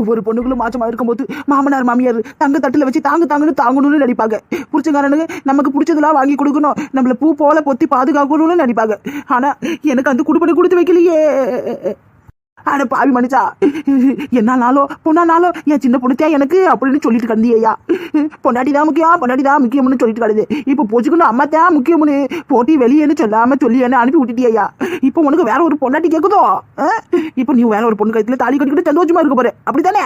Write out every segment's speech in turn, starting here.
ஒவ்வொரு பொண்ணுகளும் மாச்சமாக இருக்கும்போது மாமனார் மாமியார் தங்க தட்டுல வச்சு தாங்க தாங்கன்னு தாங்கணும்னு நினைப்பாங்க புடிச்சக்காரனுங்க நமக்கு பிடிச்சதெல்லாம் வாங்கி கொடுக்கணும். நம்மள பூ போல பொத்தி பாதுகாக்கணும்னு நினைப்பாங்க ஆனா எனக்கு அந்த குடுப்பனை கொடுத்து வைக்கலையே. அட பாவி மனுஷா. என்னாலோ பொண்ணானாலோ என் சின்ன பொண்ணுத்தையா எனக்கு அப்படின்னு சொல்லிட்டு கிடந்தியா பொண்டாட்டி தான் முக்கியம் பொண்டாட்டி தான் முக்கியம்னு சொல்லிட்டு கிடது இப்போ போச்சுக்கணும் அம்மா தான் முக்கியம்னு போட்டி வெளியேன்னு சொல்லாம சொல்லியேன்னு அனுப்பி விட்டுட்டியா இப்போ உனக்கு வேற ஒரு பொண்டாட்டி கேட்குதோ இப்போ நீ வேற ஒரு பொண்ணு கழுத்துல தாலி கட்டிக்கிட்டு சந்தோஷமா இருக்க போற. அப்படித்தானே?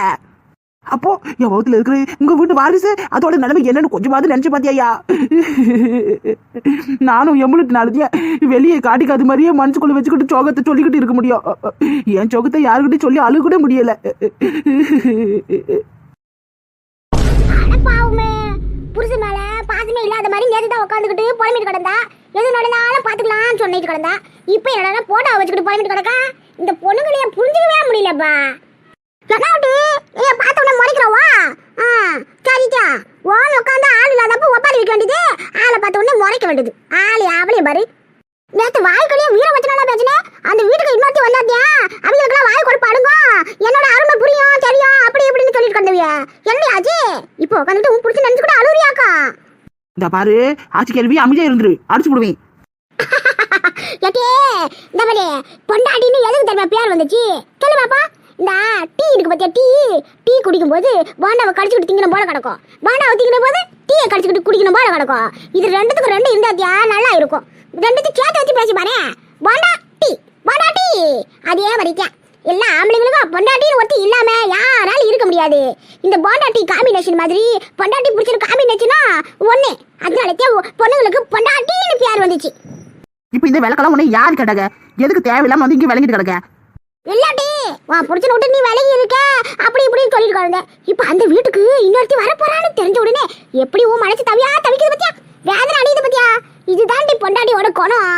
அப்போ என் வகுத்துல இருக்கிற உங்க வீட்டு வாரிசு அதோட நிலைமை என்னன்னு கொஞ்சமாவது நினைச்சு பாத்தியா நானும் எம்பளுட்டு நாளைக்கு வெளியே காட்டிக்காத மாதிரியே மனசுக்குள்ள வச்சுக்கிட்டு சோகத்தை சொல்லிக்கிட்டு இருக்க முடியும். என் சோகத்தை யாருக்கிட்டையும் சொல்லி அழுக முடியல. புருஷன் மேல பாசமே இல்லாத மாதிரி நேத்து தான் உட்காந்துக்கிட்டு புலம்பிட்டு கிடந்தா. எது நடந்தாலும் பாத்துக்கலாம்னு சொன்னிட்டு கிடந்தா. இப்போ என்னடா போட்டோ வச்சுக்கிட்டு புலம்பிட்டு கிடக்கா? இந்த பொண்ணுங்களைய புரிஞ்சுக்கவே முடியலப்பா. என்னாட்டு ஏன் பார்த்த உடனே முறைக்கிறவா ஆ சரிதா ஓன் உட்காந்து ஆள் இல்லாதப்ப ஒப்பாரி வைக்க வேண்டியது. ஆளை பார்த்த உடனே முறைக்க வேண்டியது. ஆளு அவளையும் பாரு. நேத்து வாய்க்கடியே வீர வச்சனால பேசினே அந்த வீட்டுக்கு இன்னொருத்தி வந்தாத்தியா அவங்களுக்கெல்லாம் வாய் கொடுப்பாடுங்க என்னோட அருமை புரியும் தெரியும் அப்படி இப்படின்னு சொல்லிட்டு கண்டவிய என்ன ஆச்சு? இப்போ உட்காந்துட்டு உன் புடிச்சு நினைச்சு கூட அழுறியாக்கா இந்த பாரு ஆட்சி கேள்வி அமைதியா இருந்துரு. அடிச்சு விடுவேன் ஏட்டே இந்த மாதிரி பொண்டாட்டின்னு எதுக்கு தெரியுமா பேர் வந்துச்சு? சொல்லு பாப்பா. இந்த டீ இருக்கு பாத்தியா டீ? டீ குடிக்கும் போது பாண்டாவை கடிச்சுக்கிட்டு திங்கணும் போல கிடக்கும். பாண்டாவை திங்கணும் போது டீயை கடிச்சுக்கிட்டு குடிக்கணும் போல கிடக்கும். இது ரெண்டுத்துக்கு ரெண்டு இருந்தாத்தியா நல்லா இருக்கும். ரெண்டுத்தையும் சேர்த்து வச்சு பேசி பாரு பாண்டா டீ. பாண்டா டீ. அதே மாதிரிக்கேன் எல்லா ஆம்பளைங்களுக்கும் பொண்டாட்டின்னு ஒருத்தி இல்லாம யாராலும் இருக்க முடியாது. இந்த போண்டா டீ காம்பினேஷன் மாதிரி பொண்டாட்டி பிடிச்சிருக்க காம்பினேஷனா ஒண்ணு. அதனாலதான் பொண்ணுங்களுக்கு பொண்டாட்டின்னு பேர் வந்துச்சு. இப்போ இந்த விளக்கெல்லாம் உன்னை யார் கேட்டாங்க? எதுக்கு தேவையில்லாம வந்து இங்க விளங்கிட்டு கிடக்க? இல்லாட்டி வா புடிச்சு விட்டு நீ விலகி இருக்க அப்படி இப்படின்னு சொல்லிட்டு கிடந்த இப்ப அந்த வீட்டுக்கு இன்னொருத்தி வரப்போறான்னு தெரிஞ்ச உடனே எப்படி உன் மனசு தவியா தவிக்குது பத்தியா வேதனை அணியுது பத்தியா இதுதாண்டி பொண்டாட்டியோட குணம்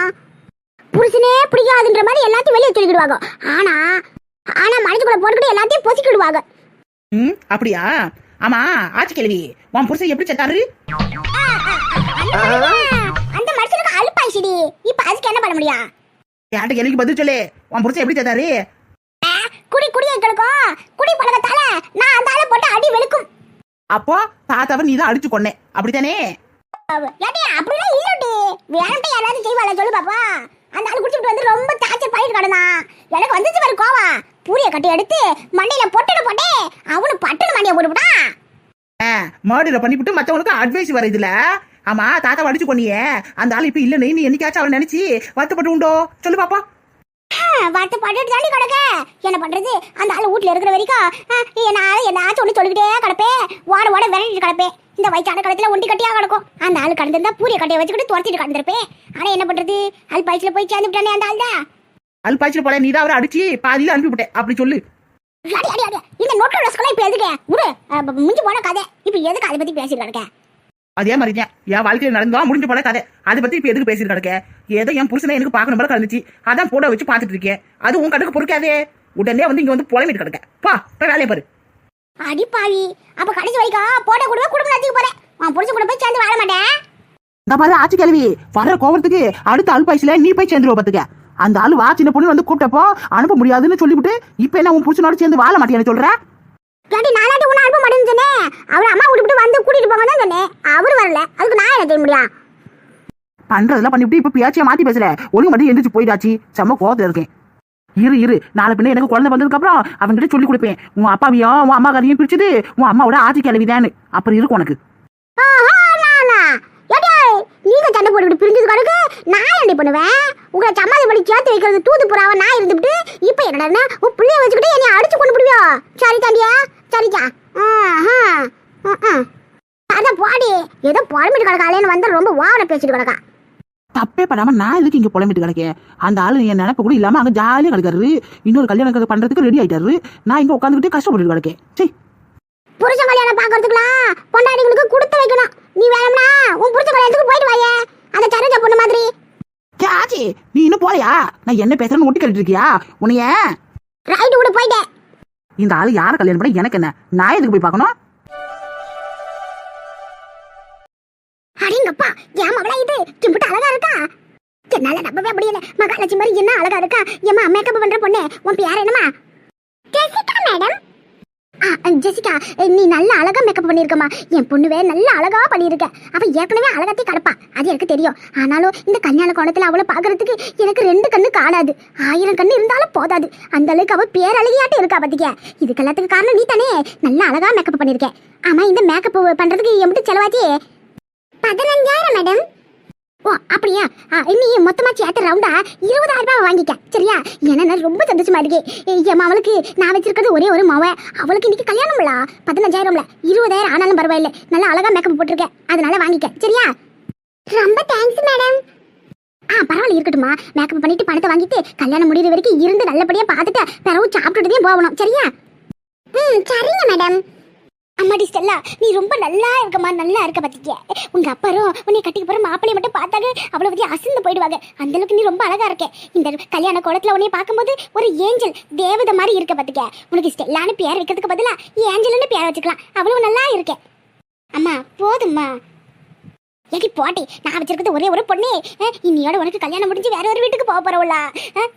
புருஷனே பிடிக்காதுன்ற மாதிரி எல்லாத்தையும் வெளியே சொல்லிக்கிடுவாங்க ஆனா ஆனா மனசுக்குள்ள போட்டுக்கிட்டு எல்லாத்தையும் பொசிக்கிடுவாங்க ம் அப்படியா ஆமா ஆட்சி கேள்வி உன் புருஷன் எப்படி செத்தாரு அந்த மனுஷனுக்கு அழுப்பாயிடுச்சுடி இப்ப அதுக்கு என்ன பண்ண முடியும் கேட்ட கேள்விக்கு பதில் சொல்லு உன் புருஷன் எப்படி செத்தாரு குடி குடியை கிடக்கும் குடி பழக்கத்தால நான் அந்த ஆளை போட்டு அடி வெளுக்கும். அப்போ தாத்தாவை நீ தான் அடிச்சு கொன்னே. அப்படித்தானே? ஏடி அப்படிலாம் இல்லடி. வேணும்ட்டு யாராவது செய்வாளா சொல்லு பாப்பா. அந்த ஆள் குடிச்சிட்டு வந்து ரொம்ப டார்ச்சர் பண்ணிட்டு கிடந்தான் எனக்கு வந்துச்சு பாரு கோவம். பூரிய கட்டி எடுத்து மண்டையில பொட்டுன்னு போட்டே அவனு பட்டுன்னு மண்டைய போட்டுவிட்டான் மர்டரை பண்ணிவிட்டு மத்தவங்களுக்கு அட்வைஸ் வர இதுல. ஆமா தாத்தாவை அடிச்சு கொன்னியே. அந்த ஆள் இப்ப இல்ல நீ என்னைக்காச்சும் அவளை நினைச்சு வருத்தப்பட்டு உண்டோ சொல்லு பாப்பா வார்த்தை பட்டுட்டு தாண்டி கிடக்க. என்ன பண்றது? அந்த ஆள் வீட்டுல இருக்கிற வரைக்கும் என்னால என்னாச்சும் ஒண்ணு சொல்லிக்கிட்டே கிடப்பேன் ஓட ஓட விரட்டிட்டு கிடப்பேன் இந்த வயசான காலத்துல ஒண்டி கட்டியா கிடக்கும். அந்த ஆள் கடந்திருந்தா பூரிய கட்டையை வச்சுக்கிட்டு துரத்திட்டு கடந்திருப்பேன். ஆனா என்ன பண்றது? அல் பாய்ச்சில போய் சேர்ந்து விட்டானே அந்த ஆள் தான் அல் பாய்ச்சல் போல நீ தான் அவரை அடிச்சு பாதியில அனுப்பிவிட்டேன் அப்படி சொல்லு. அடி அடி அடி. இந்த நோட்டோ ரசகலாம் இப்ப எதுக்கு ப- முடிஞ்சு போன கதை. இப்ப எதுக்கு அதை பத்தி பேசிட்டு கிடக்க? அதே மாதிரி தான் என் வாழ்க்கையில் நடந்தா முடிஞ்ச போல கதை. அதை பத்தி இப்ப எதுக்கு பேசிட்டு கிடக்க? ஏதோ என் புருஷனை எனக்கு பார்க்கணும் போல கலந்துச்சு. அதான் போட வச்சு பார்த்துட்டு இருக்கேன். அது உன் கணக்கு பொறுக்காதே. உடனே வந்து இங்க வந்து புலம்பிட்டு கிடக்க. பா போய் வேலையை பாரு. அடி பாவி. அப்ப கடைசி வரைக்கும் போட கூட குடும்பம் நடத்திக்க போறேன். உன் புடிச்சு கூட போய் சேர்ந்து வாழ மாட்டேன். இந்த மாதிரி ஆட்சி கேள்வி. வர கோபத்துக்கு அடுத்த பாய்ச்சில நீ போய் சேர்ந்துருவ பாத்துக்க. அந்த ஆள் வா சின்ன பொண்ணு வந்து கூப்பிட்டப்போ அனுப்ப முடியாதுன்னு சொல்லிவிட்டு இப்ப என்ன உன் புருஷனோட சேர்ந்து வாழ மாட்டேன்னு சொல்ற? கேட்டி நானாட்டி உன்னை அனுப்ப மாட்டேன்னு சொன்னேன் அவர் அம்மா விட்டு வந்து கூட்டிட்டு போங்க தான் சொன்னேன் அவர் வரல. அதுக்கு நான் என்ன செய்ய முடியும் பண்றதெல்லாம் பண்ணிவிட்டு இப்ப பேச்சியை மாத்தி பேசுற ஒழுங்கு மட்டும் எந்திரிச்சு போயிடாச்சு செம்ம கோவத்துல இருக்கேன். இரு இரு. நாளை பின்ன எனக்கு குழந்தை வந்ததுக்கு அப்புறம் அவன்கிட்ட சொல்லி கொடுப்பேன். உன் அப்பாவையும் உன் அம்மா கதையும் பிரிச்சது உன் அம்மாவோட ஆட்சி கிளவிதான்னு. அப்புறம் இருக்கும் உனக்கு. ஆஹா, நானா? ஏடி, நீங்க சண்டை போட்டுக்கிட்டு பிரிஞ்சது கணக்கு நான் என்ன பண்ணுவேன் உங்களை சமாதி படி சேர்த்து வைக்கிறது தூது புறாவ நான் இருந்துட்டு இப்ப என்னடா உன் பிள்ளைய வச்சுக்கிட்டு என்னை அடிச்சு கொண்டு பிடிவியோ சரி தாண்டியா சரிச்சா அதான் போடி ஏதோ புறமிட்டு கிடக்காளேன்னு வந்து ரொம்ப ஓவர பேசிட்டு கிடக்கா. தப்பே பண்ணாம நான் எதுக்கு இங்க புலம்பிட்டு கிடக்கேன்? அந்த ஆளு என் நினைப்பு கூட இல்லாம அங்க ஜாலியா கிடக்காரு. இன்னொரு கல்யாணம் பண்றதுக்கு ரெடி ஆயிட்டாரு. நான் இங்க உட்காந்துக்கிட்டு கஷ்டப்பட்டு கிடக்கேன். சரி புருஷன் கல்யாணம் பாக்குறதுக்குலாம் பொண்டாட்டிங்களுக்கு கொடுத்து வைக்கணும். நீ வேணும்னா உன் புருஷன் கல்யாணத்துக்கு போயிட்டு வாயே. அந்த சரோஜா பொண்ணு மாதிரி. ஆச்சி நீ இன்னும் போலையா? நான் என்ன பேசுறேன்னு ஒட்டி கேட்டு இருக்கியா? உன்னைய? ரைட்டு கூட போயிட்டேன். இந்த ஆளு யார கல்யாணம் பண்ண எனக்கு என்ன? நான் எதுக்கு போய் பார்க்கணும்? எங்கப்பா? ஏன் மகளா இது? கிம்பிட்டு அழகா இருக்கா? என்னால நம்பவே முடியல. மகாலட்சுமி மாதிரி என்ன அழகா இருக்கா? ஏமா மேக்கப் பண்ற பொண்ணு உன் பேர் என்னமா ஜெசிகா மேடம் ஜெசிகா நீ நல்ல அழகா மேக்கப் பண்ணிருக்கமா என் பொண்ணுவே நல்ல அழகா பண்ணியிருக்க அவ ஏற்கனவே அழகாத்தி கிடப்பா. அது எனக்கு தெரியும். ஆனாலும் இந்த கல்யாண கோணத்துல அவளை பாக்குறதுக்கு எனக்கு ரெண்டு கண்ணு காணாது. ஆயிரம் கண்ணு இருந்தாலும் போதாது. அந்த அளவுக்கு அவ பேரழகியாட்டம் இருக்கா பாத்திக்க இதுக்கு எல்லாத்துக்கு காரணம் நீ தானே. நல்ல அழகா மேக்கப் பண்ணிருக்கேன் ஆமா இந்த மேக்கப் பண்றதுக்கு எப்படி செலவாச்சு. பதினஞ்சாயிரம் மேடம் ஓ அப்படியா? ஆ, நீ மொத்தமா சேர்த்து ரவுண்டா இருபதாயிரம் ரூபாய் வாங்கிக்க. சரியா? என்ன ரொம்ப சந்தோஷமா இருக்கு. என் அவளுக்கு நான் வச்சிருக்கிறது ஒரே ஒரு மாவ. அவளுக்கு இன்னைக்கு கல்யாணம்ல. பதினஞ்சாயிரம்ல. இருபதாயிரம் ஆனாலும் பரவாயில்ல. நல்லா அழகா மேக்கப் போட்டிருக்கேன் அதனால வாங்கிக்க. சரியா? ரொம்ப தேங்க்ஸ் மேடம் ஆ பரவாயில்ல இருக்கட்டுமா மேக்கப் பண்ணிட்டு பணத்தை வாங்கிட்டு கல்யாணம் முடியிற வரைக்கும் இருந்து நல்லபடியா பார்த்துட்டு பிறகு சாப்பிட்டுட்டு போகணும். சரியா? ம் சரிங்க மேடம் அம்மாடி ஸ்டெல்லா நீ ரொம்ப நல்லா இருக்கம்மா நல்லா இருக்க பாத்திக்க உங்க அப்பாரும் உன்னை கட்டிக்க போற மாப்பிளைய மட்டும் பார்த்தாங்க அவ்வளவு பற்றி அசந்து போயிடுவாங்க. அந்த அளவுக்கு நீ ரொம்ப அழகா இருக்க. இந்த கல்யாண கோலத்தில் உன்னை பார்க்கும்போது ஒரு ஏஞ்சல் தேவதை மாதிரி இருக்க பாத்துக்க உனக்கு ஸ்டெல்லான்னு பேர் வைக்கிறதுக்கு பதிலா ஏஞ்சல்னு பேர் வச்சுக்கலாம். அவ்வளோ நல்லா இருக்க. அம்மா போதும்மா. ஏடி போட்டி நான் வச்சிருக்கிறது ஒரே ஒரு பொண்ணு. இன்னையோட உனக்கு கல்யாணம் முடிஞ்சு வேற ஒரு வீட்டுக்கு போக போறவளா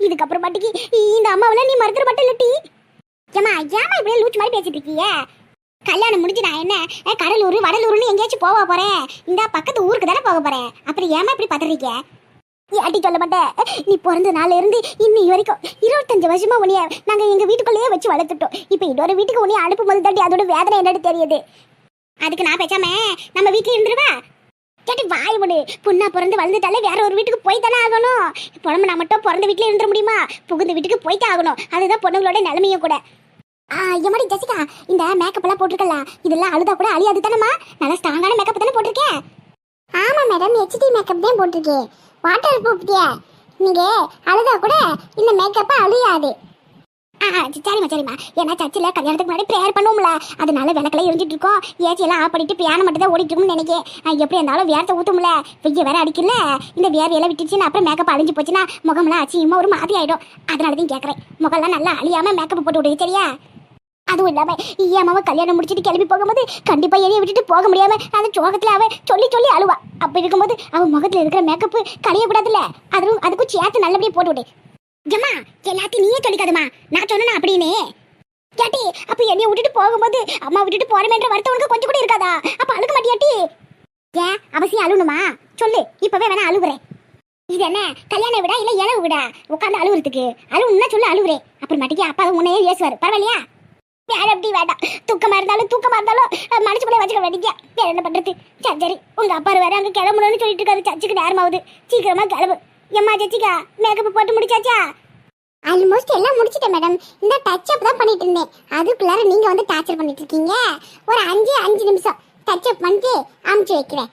இதுக்கப்புறம் பாட்டிக்கு இந்த அம்மாவெல்லாம் நீ மறந்துட மட்டும் இல்லட்டி ஏமா ஏமா இப்படியே லூச் மாதிரி பேசிட்டு இருக்கீங்க கல்யாணம் முடிஞ்சு நான் என்ன? கடலூர் வடலூர்னு எங்கேயாச்சும் போக போறேன். இந்த பக்கத்து ஊருக்கு தானே போக போறேன். அப்புறம் ஏமா இப்படி பதறீங்க அடி சொல்ல மாட்டேன் நீ பிறந்த நாள்ல இருந்து இன்னி வரைக்கும் இருபத்தஞ்சு வருஷமா உன்னைய நாங்க எங்க வீட்டுக்குள்ளேயே வச்சு வளர்த்துட்டோம். இப்போ இன்னொரு வீட்டுக்கு உன்னைய அனுப்பும்போது தாண்டி அதோட வேதனை என்னன்னு தெரியுது. அதுக்கு நான் பேசாம நம்ம வீட்டுல இருந்துருவா? கேட்டு வாய் விடு பொண்ணா பிறந்து வளர்ந்துட்டாலே வேற ஒரு வீட்டுக்கு போய் தானே ஆகணும். புலம்பு நான் மட்டும் பிறந்த வீட்டுல இருந்துட முடியுமா? புகுந்த வீட்டுக்கு போய்தான் ஆகணும். அதுதான் பொண்ணுங்களோட நிலைமையும் கூட. எம்மாடி ஜெசிகா இந்த மேக்கப் எல்லாம் போட்டிருக்கல இதெல்லாம் அழுதா கூட அழியாது தானம்மா? நல்லா ஸ்ட்ராங்கான மேக்கப் தானே போட்டிருக்கேன் ஆமா மேடம் ஹெச்டி மேக்கப் தான் போட்டிருக்கேன் வாட்டர் ப்ரூஃப்டியா நீங்க அழுதா கூட இந்த மேக்கப் அழியாது. ஆ சரிம்மா சரிம்மா. ஏன்னா சர்ச்சில் கல்யாணத்துக்கு முன்னாடி ப்ரேயர் பண்ணுவோம்ல. அதனால விளக்கெல்லாம் எரிஞ்சிட்டு இருக்கோம். ஏச்சி எல்லாம் ஆஃப் பண்ணிட்டு மட்டும் தான் ஓடிட்டு இருக்கும்னு நினைக்கிறேன் எப்படி இருந்தாலும் வேர்த்த ஊற்றும்ல வெய்ய வேற அடிக்கல. இந்த வேர்வையெல்லாம் விட்டுச்சுன்னா அப்புறம் மேக்கப் அழிஞ்சு போச்சுன்னா முகம்லாம் அச்சியமா ஒரு மாதிரி ஆயிடும். அதனால தான் கேட்குறேன் முகம்லாம் நல்லா அழியாம மேக்கப் போட்டு விடுங்க சரியா? அதுவும் இல்லாம ஏமாவ கல்யாணம் முடிச்சுட்டு கிளம்பி போகும்போது கண்டிப்பா எரிய விட்டுட்டு போக முடியாம அந்த சோகத்துல அவ சொல்லி சொல்லி அழுவா. அப்ப இருக்கும்போது அவன் முகத்துல இருக்கிற மேக்கப் கலையக்கூடாதுல்ல அதுவும் அதுக்கும் சேர்த்து நல்லபடியா போட்டு விடு. ஜம்மா எல்லாத்தையும் நீயே சொல்லிக்காதம்மா. நான் சொன்னா அப்படின்னு? கேட்டி அப்ப என்னைய விட்டுட்டு போகும்போது அம்மா விட்டுட்டு போறமேன்ற வருத்தம் உனக்கு கொஞ்சம் கூட இருக்காதா? அப்ப அழுக மாட்டியாட்டி ஏன் அவசியம் அழுணுமா சொல்லு இப்பவே வேணா அழுகுறேன் இது என்ன கல்யாணம் விடா இல்ல இளவு விடா? உட்காந்து அழுவுறதுக்கு. அழுவுன்னா சொல்லு அழுவுறேன். அப்புறமாட்டிக்கு அப்பா உன்னையே ஏசுவார். பரவாயில்லையா? வேற எப்படி வேண்டாம். தூக்கமா இருந்தாலும் தூக்கமா இருந்தாலும் அஹ், மனசுக்குள்ளே வச்சுக்க வேண்டிய வேற என்ன பண்றது? சரி சரி. உங்க அப்பா வேற அங்க கிளம்பணும்னு சொல்லிட்டு இருக்காரு. சர்ச்சுக்கு நேரமாகுது. சீக்கிரமா கிளம்பு. எம்மா ஜெச்சிக்கா மேக்கப் போட்டு முடிச்சாச்சா? ஆல்மோஸ்ட் எல்லாம் முடிச்சிட்டேன் மேடம் இந்த டச் அப் தான் பண்ணிட்டு இருந்தேன். அதுக்குள்ளார நீங்க வந்து டார்ச்சர் பண்ணிட்டு இருக்கீங்க. ஒரு அஞ்சு அஞ்சு நிமிஷம். டச் அப் பண்ணிட்டு அமுச்சு வைக்கிறேன்.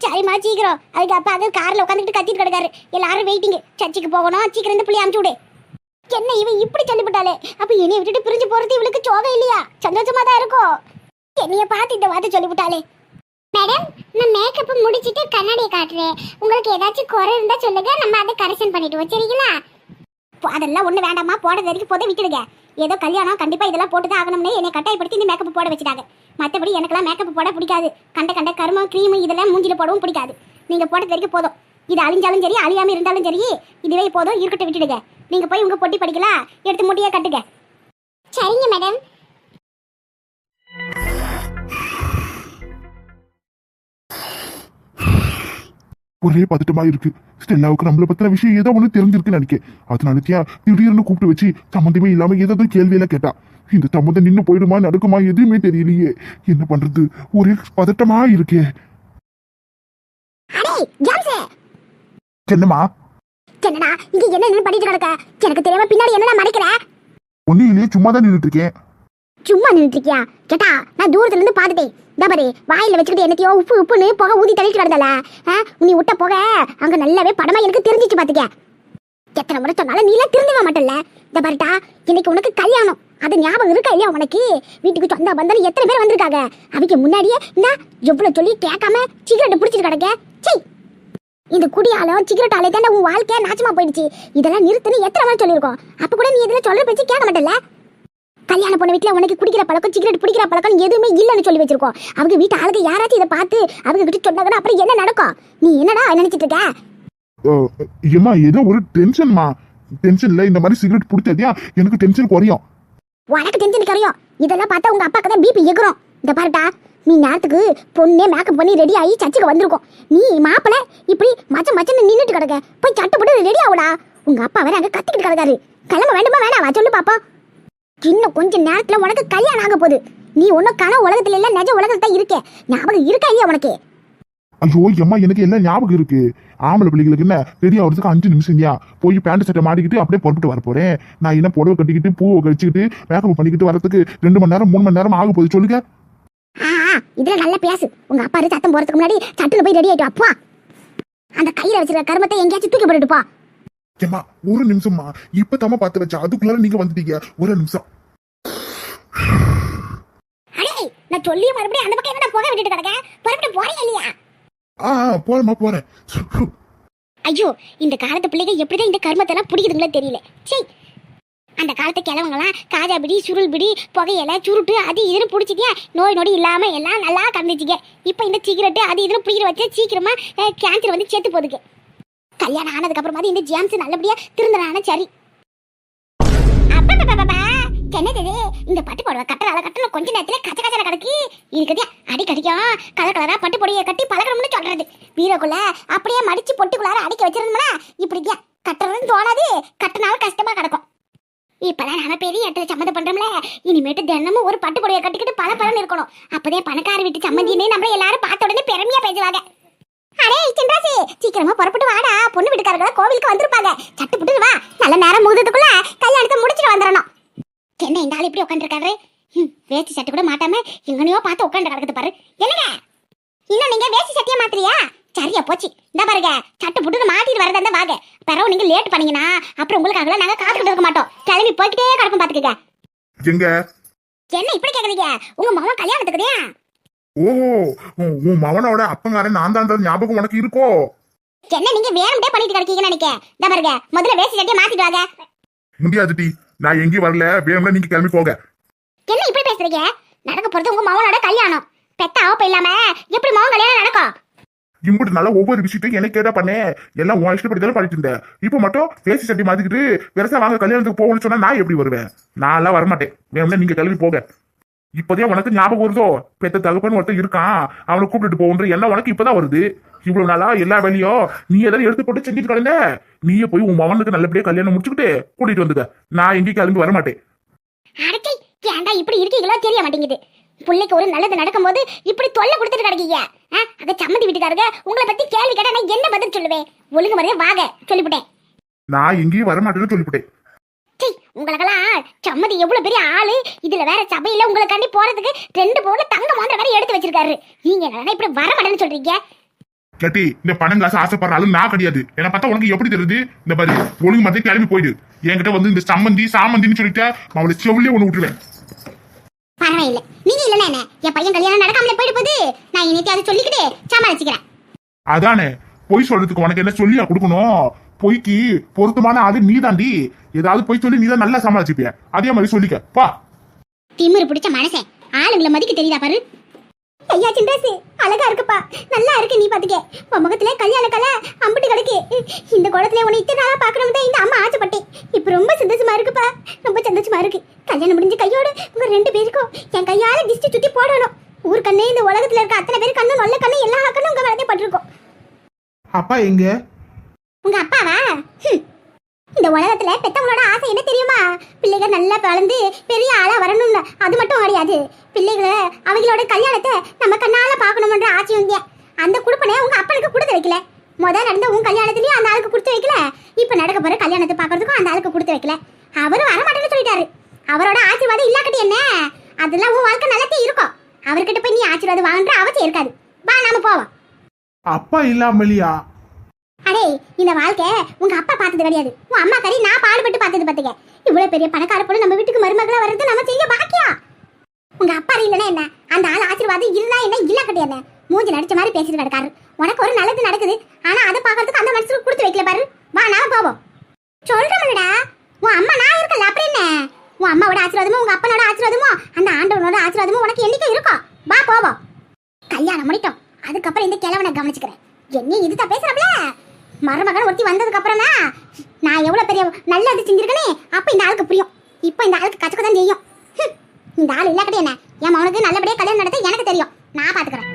சரிம்மா சீக்கிரம். அதுக்கு அப்பா அது கார்ல உட்காந்துட்டு கத்திட்டு கிடக்காரு. எல்லாரும் வெயிட்டிங் சர்ச்சுக்கு போகணும். சீக்கிரம் இந்த புள்ளி அமுச்சு விடு. என்ன இவன் இப்படி சொல்லிவிட்டாளே? அப்ப என்னைய விட்டுட்டு பிரிஞ்சு போறது இவளுக்கு சோகம் இல்லையா? சந்தோஷமா தான் இருக்கும். என்னைய பார்த்து இந்த வார்த்தை சொல்லிவிட்டாளே. மேடம் நான் மேக்கப் முடிச்சிட்டு கண்ணாடியை காட்டுறேன். உங்களுக்கு ஏதாச்சும் குறை இருந்தா சொல்லுங்க. நம்ம அதை கரெக்ஷன் பண்ணிடுவோம். சரிங்களா? அதெல்லாம் ஒண்ணு வேண்டாமா போடுறது வரைக்கும் போதை விட்டுடுங்க. ஏதோ கல்யாணம் கண்டிப்பா இதெல்லாம் போட்டு தான் ஆகணும்னு என்னை கட்டாயப்படுத்தி இந்த மேக்கப் போட வச்சுட்டாங்க. மற்றபடி எனக்கெல்லாம் மேக்கப் போட பிடிக்காது. கண்ட கண்ட கருமம் க்ரீம் இதெல்லாம் மூஞ்சில போடவும் பிடிக்காது. நீங்க போட்டது வரைக்கும் போதும். இது அழிஞ்சாலும் சரி அழியாம இருந்தாலும் சரி இதுவே போதும். இருக்கட்டும் விட்டுடுங்க. நீங்க போய் உங்க பொட்டி படிக்கலாம் எடுத்து முடிய கட்டுங்க. சரிங்க மேடம். ஒரே பதட்டமா இருக்கு. ஸ்டெல்லாவுக்கு நம்மள பத்தின விஷயம் ஏதோ ஒண்ணு தெரிஞ்சிருக்குன்னு நினைக்கேன். அதனால தியா திடீர்னு கூப்பிட்டு வச்சு சம்மந்தமே இல்லாம ஏதாவது கேள்வியெல்லாம் கேட்டா. இந்த சம்மந்தம் நின்னு போயிடுமா நடக்குமா எதுவுமே தெரியலையே. என்ன பண்றது? ஒரே பதட்டமா இருக்கே. என்னம்மா? என்னடா இங்க என்ன என்ன பண்ணிட்டு கிடக்க? எனக்கு தெரியாம பின்னாடி என்னடா மறைக்கிற? ஒன்னும் இல்லையே சும்மா தான் நின்றுட்டு இருக்கேன் சும்மா நின்னுட்டு இருக்கியா கேட்டா நான் தூரத்துல இருந்து பாத்துட்டேன் இதா பாரு வாயில வச்சுக்கிட்டு என்னத்தையோ உப்பு உப்புன்னு புகை ஊதி தள்ளிட்டு கிடந்தல. நீ விட்ட புகை அங்க நல்லாவே படமா எனக்கு தெரிஞ்சிச்சு பாத்துக்க. எத்தனை முறை சொன்னாலும் நீ எல்லாம் திருந்தவே மாட்டல்ல. இந்த பாருட்டா இன்னைக்கு உனக்கு கல்யாணம். அது ஞாபகம் இருக்கா இல்லையா உனக்கு? வீட்டுக்கு சொந்த பந்தம் எத்தனை பேர் வந்திருக்காங்க? அவங்க முன்னாடியே இந்த எவ்வளவு சொல்லி கேட்காம சிகரெட் பிடிச்சிட்டு கிடக்க. சீ இந்த குடியாலும் சிகரெட் ஆலே தானே உன் வாழ்க்கைய நாசமா போயிடுச்சு. இதெல்லாம் நிறுத்துன்னு எத்தனை முறை சொல்லியிருக்கோம். அப்ப கூட நீ இதுல சொல்ற பேச்சு கேட்க மாட்டல்ல? கல்யாண பொண்ணு வீட்டுல உனக்கு குடிக்கிற பழக்கம் சிகரெட் பிடிக்கிற பழக்கம் எதுவுமே இல்லைன்னு சொல்லி வச்சிருக்கோம். அவங்க வீட்டு ஆளுங்க யாராச்சும் இதை பார்த்து அவங்க கிட்ட சொன்னாங்கன்னா அப்புறம் என்ன நடக்கும்? நீ என்னடா நினைச்சிட்டு இருக்க? ஏம்மா ஏதோ ஒரு டென்ஷன்மா? டென்ஷன்ல இந்த மாதிரி சிகரெட் பிடிச்சதியா? எனக்கு டென்ஷன் குறையும். உனக்கு டென்ஷன் கரையும் இதெல்லாம் பார்த்தா உங்க அப்பாக்கு தான் பிபி எகுறோம். இந்த பாருடா. நீ நேரத்துக்கு பொண்ணே மேக்கப் பண்ணி ரெடி ஆகி சர்ச்சுக்கு வந்திருக்கோம். நீ மாப்பிள இப்படி மச்ச மச்சன்னு நின்றுட்டு கிடக்க. போய் சட்டை போட்டு ரெடி ஆகுடா. உங்க அப்பா வேற அங்கே கத்திக்கிட்டு கிடக்காரு. கிளம்ப வேண்டுமா வேணாவா சொல்லு பாப்பா இன்னும் கொஞ்ச நேரத்துல உனக்கு கல்யாணம் ஆக போகுது. நீ ஒன்னும் கனவு உலகத்துல இல்ல நிஜ உலகத்துல தான் இருக்கே. ஞாபகம் இருக்கா இல்லையா உனக்கு? ஐயோ எம்மா எனக்கு எல்லாம் ஞாபகம் இருக்கு? ஆம்பளை பிள்ளைகளுக்கு என்ன? ரெடி ஆகிறதுக்கு அஞ்சு நிமிஷம்யா போய் பேண்ட் சட்டை மாட்டிக்கிட்டு அப்படியே புறப்பட்டு வர போறேன். நான் என்ன புடவை கட்டிக்கிட்டு பூவை கழிச்சுக்கிட்டு மேக்கப் பண்ணிக்கிட்டு வரதுக்கு ரெண்டு மணி நேரம் மூணு மணி நேரம் ஆக போகுது. சொல்லுங்க. இதுல நல்ல பேசு. உங்க அப்பா சத்தம் போறதுக்கு முன்னாடி சட்டுல போய் ரெடி ஆயிட்டு அப்பா அந்த கையில வச்சிருக்க கருமத்தை எங்கேயாச்சும் தூக்கி போட்டுட்டு போ. ஏம்மா ஒரு நிமிஷம்மா. இப்பதாம்மா பார்த்து வச்சா அதுக்குள்ளார நீங்க வந்துட்டீங்க. ஒரு நிமிஷம். அடே நான் சொல்லியும் மறுபடியும் அந்த பக்கம் என்ன புகை விட்டுட்டு கிடக்க புறப்பட்டு போறீங்க இல்லையா? ஆ போறேம்மா போறேன். ஐயோ இந்த காலத்து பிள்ளைங்க எப்படிதான் இந்த கர்மத்தெல்லாம் பிடிக்குதுங்களோ தெரியல. சே அந்த காலத்து கிழவங்களாம் காஜா பிடி சுருள் பிடி புகையில சுருட்டு அது இதுன்னு பிடிச்சிட்டியா? நோய் நொடி இல்லாமல் எல்லாம் நல்லா கறந்துச்சிக்க இப்போ இந்த சிகரெட்டு அது இதுன்னு பிடிக்கிற வச்சு சீக்கிரமாக கேன்சர் வந்து சேர்த்து போகுதுக்கு கல்யாணம் ஆனதுக்கப்புறமா இந்த ஜேம்ஸ் நல்லபடியாக திருந்தனான சரி. என்னது இந்த பட்டு புடவை கட்டுறால கட்டணும். கொஞ்ச நேரத்துல கச்ச கச்சல கிடக்கு. இருக்குதே அடி கடிக்கும் கலர் கலரா பட்டு புடவையை கட்டி பழகணும்னு சொல்றது. வீரக்குள்ள அப்படியே மடிச்சு பொட்டுக்குள்ளார அடிக்க வச்சிருந்தோம்னா இப்படிக்கா கட்டுறதுன்னு தோணாது. கட்டினாலும் கஷ்டமா கிடக்கும். இப்பதான் நாம பெரிய இடத்துல சம்மந்தம் பண்றோம்ல. இனிமேட்டு தினமும் ஒரு பட்டு புடவை கட்டிக்கிட்டு பல பலன் இருக்கணும். அப்பதே பணக்கார வீட்டு சம்மந்தின்னு நம்மள எல்லாரும் பார்த்த உடனே பெருமையா பேசுவாங்க. அடே சின்ராசி சீக்கிரமா புறப்பட்டு வாடா. பொண்ணு வீட்டுக்காரங்க கோவிலுக்கு வந்திருப்பாங்க. சட்டு புட்டு வா. நல்ல நேரம் முகத்துக்குள்ள கல்யாணத்தை முடிச்சிட்டு வந்துடணும். என்ன இந்த ஆள் இப்படி உட்காந்துருக்காரு வேஷ்டி சட்டை கூட மாட்டாம எங்கனையோ பார்த்து உட்காந்து கிடக்குது பாரு. என்னங்க? இன்னும் நீங்க வேஷ்டி சட்டையை மாத்திரியா சரியா போச்சு. இந்த பாருங்க சட்டை புட்டு மாத்திட்டு வரதா இருந்தா வாங்க. பிறகு நீங்க லேட் பண்ணீங்கன்னா அப்புறம் உங்களுக்காக நாங்க காத்துக்கிட்டு இருக்க மாட்டோம். கிளம்பி போய்கிட்டே கிடக்கும் பாத்துக்கங்க. எங்க? என்ன இப்படி கேக்குறீங்க? உங்க மாமா கல்யாணத்துக்குதே ஓ உன் மவனோட அப்பங்காரன் நான் தான் ஞாபகம் உனக்கு இருக்கோ? என்ன நீங்க வேணும்டே பண்ணிட்டு கிடக்கீங்கன்னு நினைக்க இந்த பாருங்க முதல்ல வேஷ்டி சட்டையை மாத்திட்டு வாங்க. முடியாது டி. நான் எங்கேயும் வரல. வேணும்னா நீங்க கிளம்பி போங்க. என்ன இப்படி பேசுறீங்க? நடக்க போறது உங்க மகனோட கல்யாணம். பெத்த ஆவப்ப இல்லாம எப்படி மகன் கல்யாணம் நடக்கும்? இம்புட்டு நல்லா ஒவ்வொரு விஷயத்தையும் எனக்கு கேட்டா பண்ணேன் எல்லாம் உன் இஷ்டப்படி தானே பண்ணிட்டு இருந்தேன் இப்போ மட்டும் பேசி சட்டி மாத்திக்கிட்டு பெருசா வாங்க கல்யாணத்துக்கு போகணும்னு சொன்னா நான் எப்படி வருவேன்? நான் எல்லாம் வரமாட்டேன். வேணும்னா நீங்க கிளம்பி போக இப்போதே உனக்கு ஞாபகம் வருதோ? பெத்த தகப்பன் ஒருத்தன் இருக்கான். அவனை கூப்பிட்டுட்டு போகுன்ற எல்லாம் உனக்கு இப்பதான் வருது. இவ்வளவு நாளா எல்லா வேலையும் நீ ஏதாவது எடுத்து போட்டு செஞ்சுட்டு கிடந்த? நீயே போய் உன் மகனுக்கு நல்லபடியா கல்யாணம் முடிச்சுக்கிட்டு கூட்டிட்டு வந்துக்க. நான் எங்கேயும் கிளம்பி வர மாட்டேன் இப்படி இருக்கீங்களா தெரிய மாட்டேங்குது. பிள்ளைக்கு ஒரு நல்லது நடக்கும்போது இப்படி தொல்லை கொடுத்துட்டு கிடக்கீங்க. அத சம்மந்தி வீட்டுக்காரங்க உங்களை பத்தி கேள்வி கேட்டா நான் என்ன பதில் சொல்லுவேன்? ஒழுங்கு முறையா வாங்க சொல்லிவிட்டேன் நான் எங்கேயும் வர மாட்டேன்னு சொல்லிவிட்டேன் உங்களுக்கெல்லாம் சம்மதி எவ்வளவு பெரிய ஆளு? இதுல வேற சபையில உங்களுக்காண்டி போறதுக்கு ரெண்டு பவுன்ல தங்க மோதிர வேற எடுத்து வச்சிருக்காரு. நீங்க என்னடா இப்படி வர மாட்டேன்னு சொல்றீங்க? கேட்டி இந்த பணம் காசு ஆசைப்படுற ஆளு நான் கிடையாது. என்ன பார்த்தா உனக்கு எப்படி தெரியுது? இந்த பாரு ஒழுங்கு மாதிரி கிளம்பி போயிடு. என்கிட்ட வந்து இந்த சம்மந்தி சாமந்தின்னு சொல்லிட்டு அவளை செவிலே ஒண்ணு விட்டுருவேன் பரவாயில்ல. இல்லைன்னா என்ன? என் பையன் கல்யாணம் நடக்காமலே போயிட்டு போகுது. நான் இன்னைக்கு அதை சொல்லிக்கிட்டு சமாளிச்சுக்கிறேன். அதானே பொய் சொல்றதுக்கு உனக்கு என்ன சொல்லியா கொடுக்கணும்? பொய்க்கு பொருத்தமான ஆளு நீ தாண்டி ஏதாவது பொய் சொல்லி நீ தான் நல்லா சமாளிச்சுப்பிய? அதே மாதிரி சொல்லிக்க. பா. திமிரு பிடிச்ச மனசன் ஆளுங்களை மதிக்க தெரியுதா பாரு. ஐயா சின்ராசு அழகா இருக்குப்பா. நல்லா இருக்கு நீ பாத்துக்க. உன் முகத்துல கல்யாண கலை அம்பிட்டு கிடக்கு. இந்த குளத்துல உன்னை இத்தனை நாளா பாக்கணும் தான் இந்த அம்மா ஆசைப்பட்டேன். இப்ப ரொம்ப சந்தோஷமா இருக்குப்பா. ரொம்ப சந்தோஷமா இருக்கு. கல்யாணம் முடிஞ்ச கையோட உங்க ரெண்டு பேருக்கும் என் கையால திஷ்டி சுத்தி போடணும். ஊர் கண்ணே இந்த உலகத்துல இருக்க அத்தனை பேர் கண்ணு நல்ல கண்ணு எல்லா கண்ணும் உங்க மேலே பட்டிருக்கோம் அப்பா எங்க? உங்க அப்பாவா. இந்த உலகத்துல பெத்தவங்களோட ஆசை என்ன தெரியுமா? பிள்ளைகள் நல்லா வளர்ந்து பெரிய ஆளா வரணும்னு. அது மட்டும் கிடையாது. பிள்ளைகளை அவங்களோட கல்யாணத்தை நம்ம கண்ணால பார்க்கணும்ன்ற ஆசை உங்க அந்த குடுப்பனை உங்க அப்பனுக்கு கொடுத்து வைக்கல. முத நடந்த உன் கல்யாணத்துலயும் அந்த ஆளுக்கு கொடுத்து வைக்கல. இப்ப நடக்க போற கல்யாணத்தை பார்க்கறதுக்கும் அந்த ஆளுக்கு கொடுத்து வைக்கல. அவரும் வர மாட்டேன்னு சொல்லிட்டாரு. அவரோட ஆசீர்வாதம் இல்லாக்கட்டி என்ன? அதெல்லாம் உன் வாழ்க்கை நல்லதே இருக்கும். அவர்கிட்ட போய் நீ ஆசீர்வாதம் வாங்குற அவசியம் இருக்காது. வா நாம போவோம். அப்பா இல்லாமலியா? அடே இந்த வாழ்க்கை உங்க அப்பா பார்த்தது கிடையாது. உன் அம்மா கறி நான் பாடுபட்டு பார்த்தது பார்த்துக்க. இவ்வளவு பெரிய பணக்கார பொண்ணு நம்ம வீட்டுக்கு மருமகளா வர்றது நம்ம செய்ய பாக்கியம் உங்க அப்பா இல்லைன்னா என்ன? அந்த ஆள் ஆசீர்வாதம் இருந்தா என்ன? இல்ல கிடையாது மூஞ்சி நடிச்ச மாதிரி பேசிட்டு கிடக்காரு. உனக்கு ஒரு நல்லது நடக்குது. ஆனா அதை பார்க்கறதுக்கு அந்த மனுஷனுக்கு கொடுத்து வைக்கல பாரு வா நாம போவோம் சொல்றோம்லடா உன் அம்மா நான் இருக்கல அப்புறம் என்ன உன் அம்மாவோட ஆசீர்வாதமும் உங்க அப்பனோட ஆசீர்வாதமும் அந்த ஆண்டவனோட ஆசீர்வாதமும் உனக்கு என்னைக்கும் இருக்கும் வா போவோம். கல்யாணம் முடிட்டோம் அதுக்கப்புறம் இந்த கிழவனை கவனிச்சுக்கிறேன். என்ன இதுதான் பேசுறப்பல மருமகன் ஒருத்தி வந்ததுக்கு அப்புறம் நான் எவ்வளவு பெரிய நல்ல இது செஞ்சிருக்கனே அப்போ இந்த ஆளுக்கு புரியும். இப்போ இந்த ஆளுக்கு கச்சக்க தான் செய்யும் இந்த ஆள் இல்லாக்கட்டி என்ன? என் மகனுக்கு நல்லபடியா கல்யாணம் நடத்த எனக்கு தெரியும். நான் பாத்துக்கிறேன்.